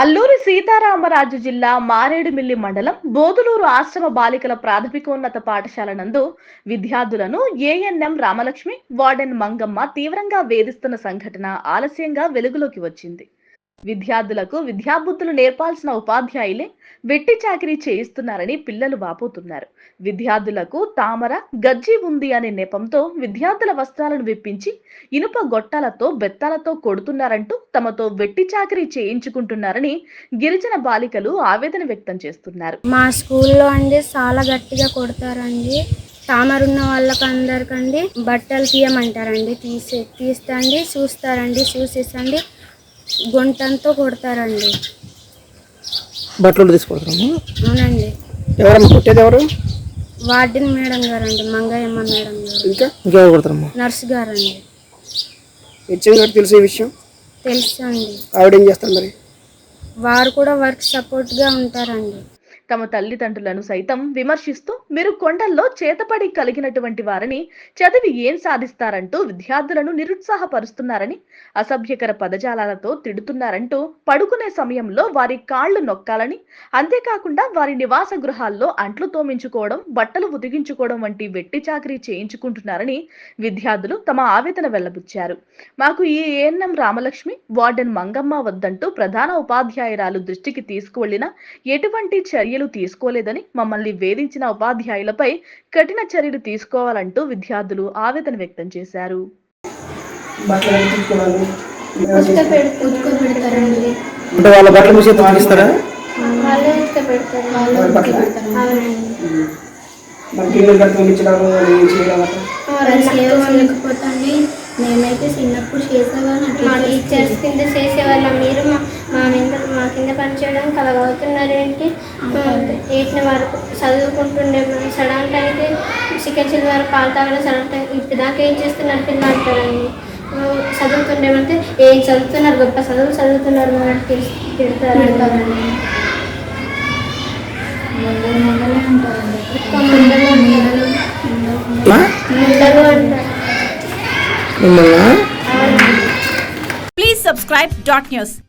అల్లూరి సీతారామరాజు జిల్లా మారేడుమిల్లి మండలం బోదులూరు ఆశ్రమ బాలికల ప్రాథమికోన్నత పాఠశాల నందు విద్యార్థులను ఏఎన్ఎం రామలక్ష్మి వార్డెన్ మంగమ్మ తీవ్రంగా వేధిస్తున్న సంఘటన ఆలస్యంగా వెలుగులోకి వచ్చింది. విద్యార్థులకు విద్యాబుద్ధులు నేర్పాల్సిన ఉపాధ్యాయులే వెట్టి చాకరీ చేయిస్తున్నారని పిల్లలు వాపోతున్నారు. విద్యార్థులకు తామర గజ్జి ఉంది అనే నెపంతో విద్యార్థుల వస్త్రాలను విప్పించి ఇనుప గొట్టాలతో బెత్తాలతో కొడుతున్నారంటూ తమతో వెట్టి చాకిరీ చేయించుకుంటున్నారని గిరిజన బాలికలు ఆవేదన వ్యక్తం చేస్తున్నారు. మా స్కూల్లో అండి చాలా గట్టిగా కొడతారండి. తామరున్న వాళ్ళకి అందరికండి బట్టలు తీయమంటారండి. తీసి తీస్తండి చూస్తారండి చూసేసండి. గుంటంతో కొడతారండి. బట్టలు తీసుకుంటారమ్మా అవునండి. ఎవరమ్మా కొట్టేది ఎవరు? వార్డెన్ మేడం గారండి మంగయ్యమ్మ మేడం గారు. ఇంకా? ఇంకెవరు కొడతారమ్మా? నర్స్ గారండి. హెచ్ఎం గారికి తెలిసే విషయం? తెలుసు అండి ఆవిడ ఏం చేస్తారు మరి? వారు కూడా వర్క్ సపోర్ట్గా ఉంటారండి. తమ తల్లిదండ్రులను సైతం విమర్శిస్తూ మీరు కొండల్లో చేతపడి కలిగినటువంటి వారని చదివి ఏం సాధిస్తారంటూ విద్యార్థులను నిరుత్సాహపరుస్తున్నారని అసభ్యకర పదజాలాలతో తిడుతున్నారంటూ పడుకునే సమయంలో వారి కాళ్ళు నొక్కాలని అంతేకాకుండా వారి నివాస గృహాల్లో అంట్లు తోమించుకోవడం బట్టలు ఉతికించుకోవడం వంటి వెట్టి చాకరీ చేయించుకుంటున్నారని విద్యార్థులు తమ ఆవేదన వెల్లబుచ్చారు. మాకు ఈ ఏఎన్ఎం రామలక్ష్మి వార్డెన్ మంగమ్మ వద్దంటూ ప్రధాన ఉపాధ్యాయురాలు దృష్టికి తీసుకువెళ్ళిన ఎటువంటి చర్యలు తీసుకోలేదని మమ్మల్ని వేధించిన ఉపాధ్యాయులపై కఠిన చర్యలు తీసుకోవాలంటూ విద్యార్థులు ఆవేదన వ్యక్తం చేశారు. మేమైతే చిన్నప్పుడు చేసేవాళ్ళం టీచర్స్ కింద చేసేవాళ్ళం మీరు మా మా మీద మా కింద పనిచేయడానికి కలగవుతున్నారు ఏంటి ఎయిట్ వరకు చదువుకుంటుండే సడన్ టైంకి చికెన్ వరకు పాలు తాగడం సడన్ టైం ఇప్పుడు దాకా ఏం చేస్తున్నారు పిల్లలు అంటారండి చదువుతుండేమంటే ఏం చదువుతున్నారు? గొప్ప చదువు చదువుతున్నారు అని తెలిసి తిడతారు అంటారండి Please subscribe dot news.